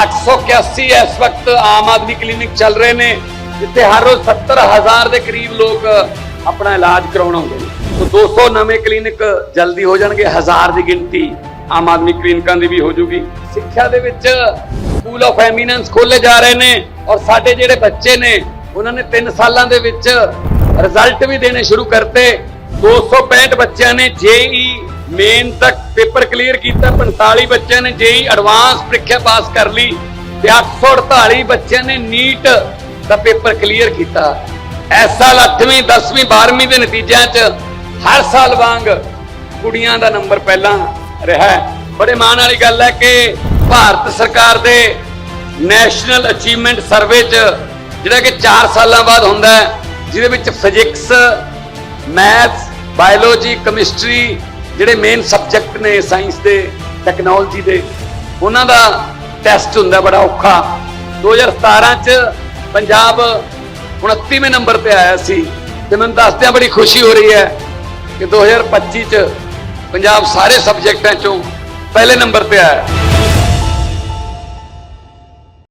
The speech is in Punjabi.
881 ਇਸ ਵਕਤ ਆਮ ਆਦਮੀ ਕਲੀਨਿਕ ਚੱਲ ਰਹੇ ਨੇ, ਜਿੱਥੇ ਹਰ ਰੋਜ਼ 70000 ਦੇ ਕਰੀਬ ਲੋਕ ਆਪਣਾ ਇਲਾਜ ਕਰਾਉਣ ਆਉਂਦੇ ਨੇ। ਸੋ 200 ਨਵੇਂ ਕਲੀਨਿਕ ਜਲਦੀ ਹੋ ਜਾਣਗੇ, ਹਜ਼ਾਰ ਦੀ ਗਿਣਤੀ ਆਮ ਆਦਮੀ ਕਲੀਨਿਕਾਂ ਦੀ ਵੀ ਹੋ ਜੂਗੀ। ਸਿੱਖਿਆ ਦੇ ਵਿੱਚ ਸਕੂਲ ਆਫ ਐਮੀਨੈਂਸ ਖੋਲੇ ਜਾ ਰਹੇ ਨੇ ਔਰ ਸਾਡੇ ਜਿਹੜੇ ਬੱਚੇ ਨੇ, ਉਹਨਾਂ ਨੇ 3 ਸਾਲਾਂ ਦੇ ਵਿੱਚ ਰਿਜ਼ਲਟ ਵੀ ਦੇਣੇ ਸ਼ੁਰੂ ਕਰਤੇ। 265 ਬੱਚਿਆਂ ਨੇ ਜੇਈ ਮੇਨ ਤੱਕ ਪੇਪਰ ਕਲੀਅਰ ਕੀਤਾ 45 ਬੱਚਿਆਂ ਨੇ ਜੇਈ ਐਡਵਾਂਸ ਪ੍ਰੀਖਿਆ ਪਾਸ ਕਰ ਲਈ ਤੇ 848 ਬੱਚਿਆਂ ਨੇ ਨੀਟ ਦਾ ਪੇਪਰ ਕਲੀਅਰ ਕੀਤਾ। ਇਸ ਸਾਲ 8ਵੀਂ 10ਵੀਂ 12ਵੀਂ ਦੇ ਨਤੀਜਿਆਂ 'ਚ ਹਰ ਸਾਲ ਵਾਂਗ ਕੁੜੀਆਂ ਦਾ ਨੰਬਰ ਪਹਿਲਾਂ ਰਿਹਾ ਬੜੇ ਮਾਣ ਵਾਲੀ ਗੱਲ ਹੈ ਕਿ ਭਾਰਤ ਸਰਕਾਰ ਦੇ ਨੈਸ਼ਨਲ ਅਚੀਵਮੈਂਟ ਸਰਵੇ 'ਚ ਜਿਹੜਾ ਕਿ 4 ਸਾਲਾਂ ਬਾਅਦ ਹੁੰਦਾ ਹੈ, ਜਿਹਦੇ ਵਿੱਚ ਫਿਜ਼ਿਕਸ ਮੈਥਸ ਬਾਇਓਲੋਜੀ ਕੈਮਿਸਟਰੀ ਜਿਹੜੇ ਮੇਨ ਸਬਜੈਕਟ ਨੇ ਸਾਇੰਸ ਦੇ ਟੈਕਨੋਲੋਜੀ ਦੇ, ਉਹਨਾਂ ਦਾ ਟੈਸਟ ਹੁੰਦਾ ਬੜਾ ਔਖਾ। 2017 ਚ ਪੰਜਾਬ 29ਵੇਂ ਨੰਬਰ ਤੇ ਆਇਆ ਸੀ ਤੇ ਮੈਨੂੰ ਦੱਸਦਿਆਂ ਬੜੀ ਖੁਸ਼ੀ ਹੋ ਰਹੀ ਹੈ ਕਿ 2025 ਚ ਪੰਜਾਬ ਸਾਰੇ ਸਬਜੈਕਟਾਂ ਚੋਂ ਪਹਿਲੇ ਨੰਬਰ ਤੇ ਆਇਆ।